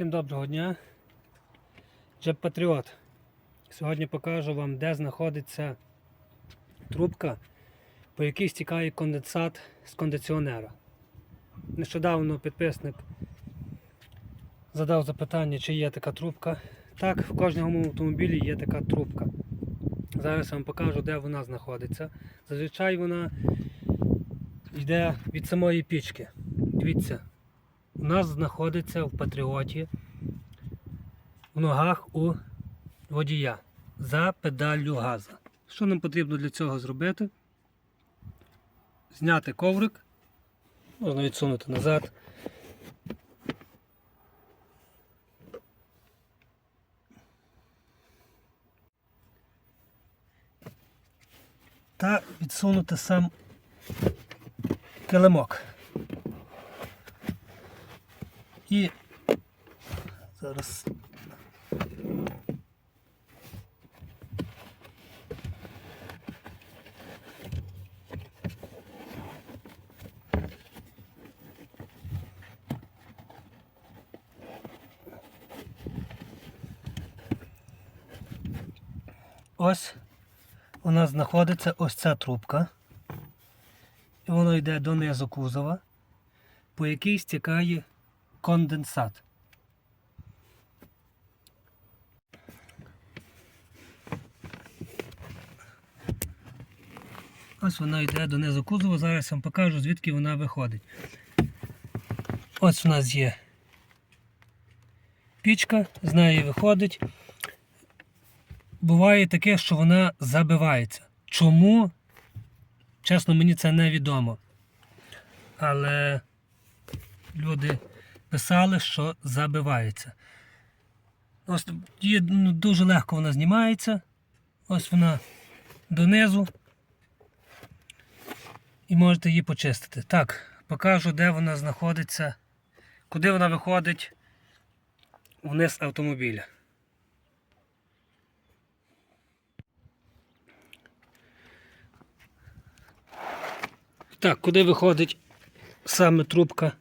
Всім доброго дня. Джеб Патріот. Сьогодні покажу вам, де знаходиться трубка, по якій стікає конденсат з кондиціонера. Нещодавно підписник задав запитання, чи є така трубка. Так, в кожному автомобілі є така трубка. Зараз я вам покажу, де вона знаходиться. Зазвичай вона йде від самої пічки. Дивіться, у нас знаходиться в патріоті в ногах у водія за педаллю газа. Що нам потрібно для цього зробити? Зняти коврик, можна відсунути назад. Та відсунути сам килимок. І зараз. Ось у нас знаходиться ось ця трубка. І воно йде донизу кузова, по якій стікає конденсат. Ось вона йде донизу кузова, зараз вам покажу, звідки вона виходить. Ось у нас є пічка, з неї виходить. Буває таке, що вона забивається. Чому? Чесно, мені це невідомо. Але люди писали, що забивається. Ось ну, дуже легко вона знімається. Ось вона донизу. І можете її почистити. Так, покажу, де вона знаходиться, куди вона виходить вниз автомобіля. Так, куди виходить саме трубка?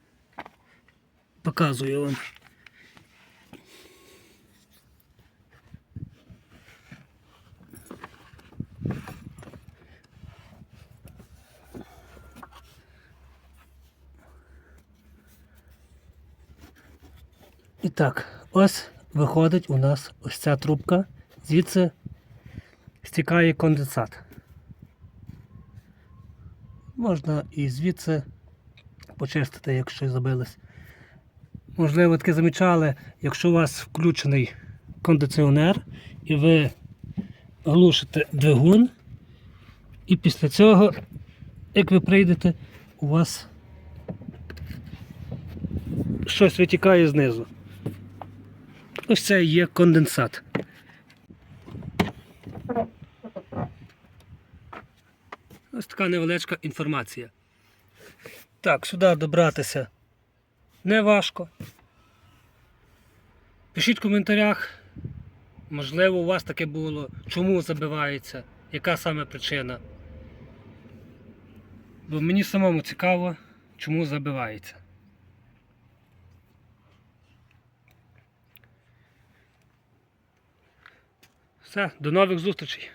Показую вам. І так, ось виходить у нас ось ця трубка, звідси стікає конденсат. Можна і звідси почистити, якщо забились. Можливо, таке замічали, якщо у вас включений кондиціонер і ви глушите двигун, і після цього, як ви прийдете, у вас щось витікає знизу. Ось це є конденсат. Ось така невеличка інформація. Так, сюди добратися не важко. Пишіть в коментарях, можливо, у вас таке було, чому забивається, яка саме причина. Бо мені самому цікаво, чому забивається. Все, до нових зустрічей!